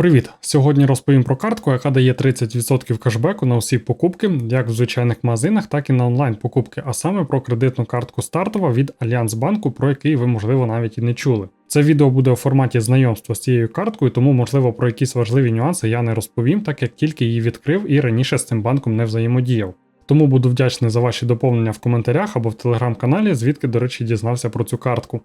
Привіт! Сьогодні розповім про картку, яка дає 30% кешбеку на усі покупки, як в звичайних магазинах, так і на онлайн покупки, а саме про кредитну картку стартова від Альянс Банку, про який ви, можливо, навіть і не чули. Це відео буде у форматі знайомства з цією карткою, тому, можливо, про якісь важливі нюанси я не розповім, так як тільки її відкрив і раніше з цим банком не взаємодіяв. Тому буду вдячний за ваші доповнення в коментарях або в телеграм-каналі, звідки, до речі, дізнався про цю картку.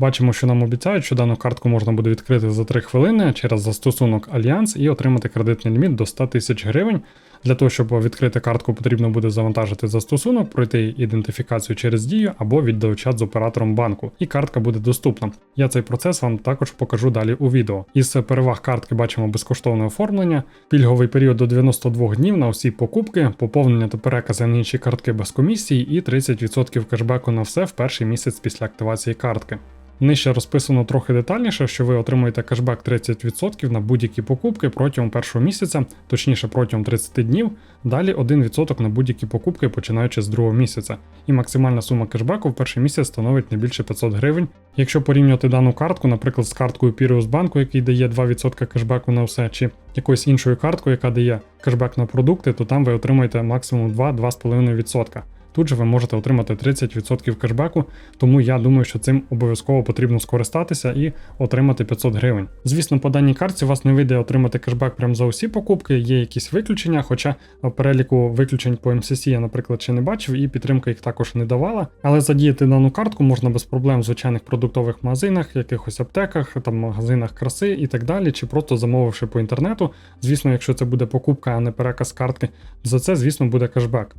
Бачимо, що нам обіцяють, що дану картку можна буде відкрити за 3 хвилини через застосунок Альянс і отримати кредитний ліміт до 100 тисяч гривень. Для того, щоб відкрити картку, потрібно буде завантажити застосунок, пройти ідентифікацію через дію або відеочат з оператором банку, і картка буде доступна. Я цей процес вам також покажу далі у відео. Із переваг картки бачимо безкоштовне оформлення, пільговий період до 92 днів на усі покупки, поповнення та перекази на інші картки без комісії і 30% кешбеку на все в перший місяць після активації картки. Нижче розписано трохи детальніше, що ви отримуєте кешбек 30% на будь-які покупки протягом першого місяця, точніше протягом 30 днів, далі 1% на будь-які покупки починаючи з другого місяця. І максимальна сума кешбеку в перший місяць становить не більше 500 гривень. Якщо порівнювати дану картку, наприклад, з карткою Pirius банку, який дає 2% кешбеку на все, чи якоюсь іншою карткою, яка дає кешбек на продукти, то там ви отримуєте максимум 2-2,5%. Тут же ви можете отримати 30% кешбеку, тому я думаю, що цим обов'язково потрібно скористатися і отримати 500 гривень. Звісно, по даній картці у вас не вийде отримати кешбек прямо за усі покупки, є якісь виключення, хоча переліку виключень по МСС я, наприклад, ще не бачив, і підтримка їх також не давала. Але задіяти дану картку можна без проблем в звичайних продуктових магазинах, якихось аптеках, там магазинах краси і так далі, чи просто замовивши по інтернету. Звісно, якщо це буде покупка, а не переказ картки, за це, звісно, буде кешбек.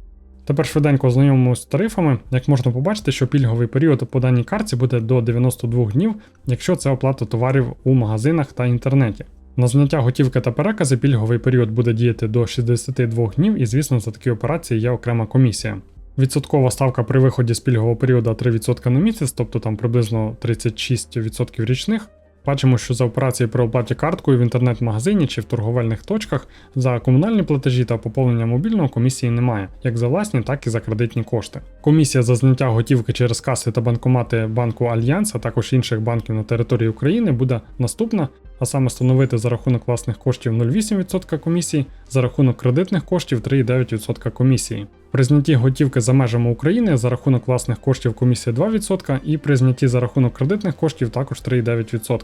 Тепер швиденько ознайомимося з тарифами. Як можна побачити, що пільговий період по даній картці буде до 92 днів, якщо це оплата товарів у магазинах та інтернеті. На зняття готівки та перекази пільговий період буде діяти до 62 днів, і, звісно, за такі операції є окрема комісія. Відсоткова ставка при виході з пільгового періоду 3% на місяць, тобто там приблизно 36% річних. Бачимо, що за операції при оплаті карткою в інтернет-магазині чи в торговельних точках за комунальні платежі та поповнення мобільного комісії немає, як за власні, так і за кредитні кошти. Комісія за зняття готівки через каси та банкомати банку Альянс, а також інших банків на території України буде наступна, а саме становити за рахунок власних коштів 0,8% комісії, за рахунок кредитних коштів 3,9% комісії. При знятті готівки за межами України за рахунок власних коштів комісія 2% і при знятті за рахунок кредитних коштів також 3,9%.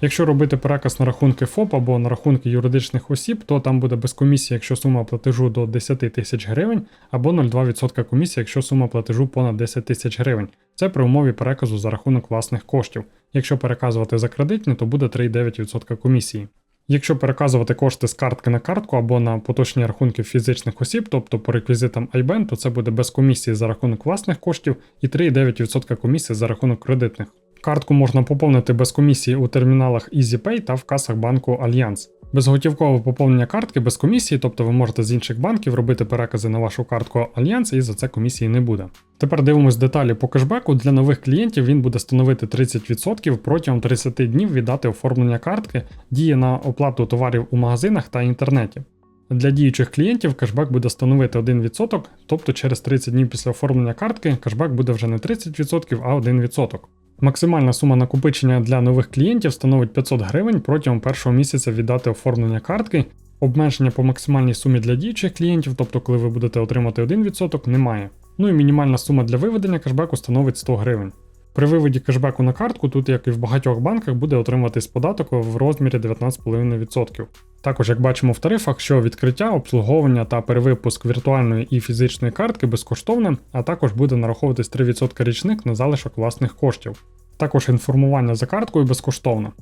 Якщо робити переказ на рахунки ФОП або на рахунки юридичних осіб, то там буде без комісії, якщо сума платежу до 10 тисяч гривень, або 0,2% комісії, якщо сума платежу понад 10 тисяч гривень. Це при умові переказу за рахунок власних коштів. Якщо переказувати за кредитні, то буде 3,9% комісії. Якщо переказувати кошти з картки на картку або на поточні рахунки фізичних осіб, тобто по реквізитам IBAN, то це буде без комісії за рахунок власних коштів і 3,9% комісії за рахунок кредитних. Картку можна поповнити без комісії у терміналах EasyPay та в касах банку Альянс. Безготівкове поповнення картки без комісії, тобто ви можете з інших банків робити перекази на вашу картку Альянс і за це комісії не буде. Тепер дивимось деталі по кешбеку. Для нових клієнтів він буде становити 30% протягом 30 днів від дати оформлення картки, діє на оплату товарів у магазинах та інтернеті. Для діючих клієнтів кешбек буде становити 1%, тобто через 30 днів після оформлення картки кешбек буде вже не 30%, а 1%. Максимальна сума накопичення для нових клієнтів становить 500 гривень протягом першого місяця від дати оформлення картки. Обмеження по максимальній сумі для діючих клієнтів, тобто коли ви будете отримати 1%, немає. Ну і мінімальна сума для виведення кешбеку становить 100 гривень. При виводі кешбеку на картку, тут, як і в багатьох банках, буде отримуватись податок в розмірі 19,5%. Також, як бачимо в тарифах, що відкриття, обслуговування та перевипуск віртуальної і фізичної картки безкоштовне, а також буде нараховуватись 3% річник на залишок власних коштів. Також інформування за карткою безкоштовно.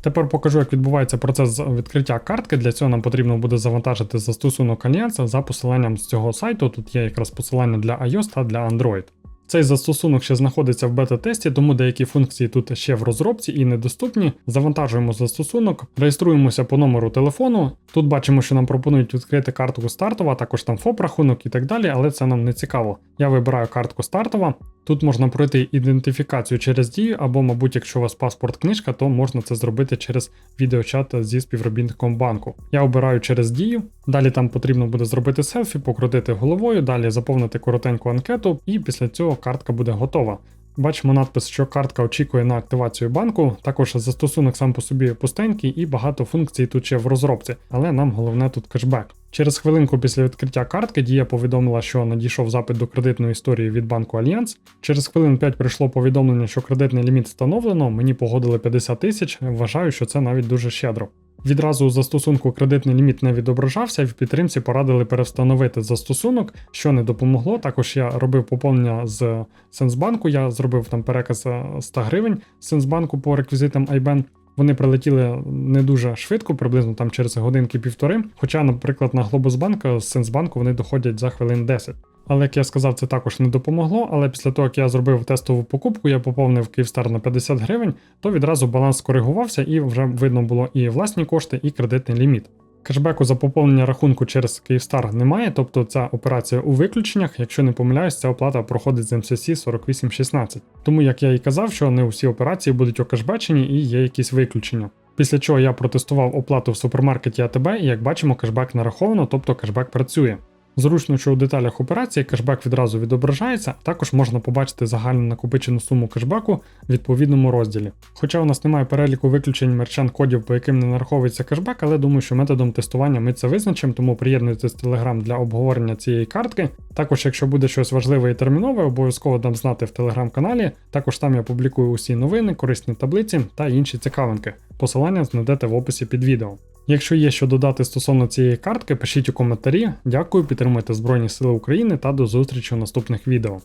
Тепер покажу, як відбувається процес відкриття картки. Для цього нам потрібно буде завантажити застосунок Альянса за посиланням з цього сайту. Тут є якраз посилання для iOS та для Android. Цей застосунок ще знаходиться в бета-тесті, тому деякі функції тут ще в розробці і недоступні. Завантажуємо застосунок, реєструємося по номеру телефону. Тут бачимо, що нам пропонують відкрити картку стартова, також там ФОП-рахунок і так далі, але це нам не цікаво. Я вибираю картку стартова. Тут можна пройти ідентифікацію через дію, або, мабуть, якщо у вас паспорт книжка, то можна це зробити через відеочат зі співробітником банку. Я обираю через дію, далі там потрібно буде зробити селфі, покрутити головою, далі заповнити коротеньку анкету, і після цього картка буде готова. Бачимо надпис, що картка очікує на активацію банку. Також застосунок сам по собі пустенький і багато функцій тут ще в розробці, але нам головне тут кешбек. Через хвилинку після відкриття картки Дія повідомила, що надійшов запит до кредитної історії від банку Альянс. Через хвилин 5 прийшло повідомлення, що кредитний ліміт встановлено. Мені погодили 50 тисяч. Вважаю, що це навіть дуже щедро. Відразу у застосунку кредитний ліміт не відображався, в підтримці порадили перевстановити застосунок, що не допомогло. Також я робив поповнення з Сенсбанку, я зробив там переказ е, 100 гривень з Сенсбанку по реквізитам IBAN. Вони прилетіли не дуже швидко, приблизно там через годинки півтори. Хоча, наприклад, на Глобусбанк з Сенсбанку вони доходять за хвилин 10. Але як я сказав, це також не допомогло. Але після того, як я зробив тестову покупку, я поповнив Київстар на 50 гривень, то відразу баланс скоригувався і вже видно було і власні кошти, і кредитний ліміт. Кешбеку за поповнення рахунку через Київстар немає, тобто ця операція у виключеннях. Якщо не помиляюсь, ця оплата проходить з МСС 4816. Тому, як я і казав, що не усі операції будуть окешбечені і є якісь виключення. Після чого я протестував оплату в супермаркеті АТБ, і як бачимо, кешбек нараховано, тобто кешбек працює. Зручно, що у деталях операції кешбек відразу відображається, також можна побачити загальну накопичену суму кешбеку в відповідному розділі. Хоча у нас немає переліку виключень мерчант кодів, по яким не нараховується кешбек, але думаю, що методом тестування ми це визначимо, тому приєднуйтесь в Telegram для обговорення цієї картки. Також, якщо буде щось важливе і термінове, обов'язково дам знати в телеграм-каналі. Також там я публікую усі новини, корисні таблиці та інші цікавинки. Посилання знайдете в описі під відео. Якщо є що додати стосовно цієї картки, пишіть у коментарі. Дякую, підтримуйте Збройні Сили України та до зустрічі у наступних відео.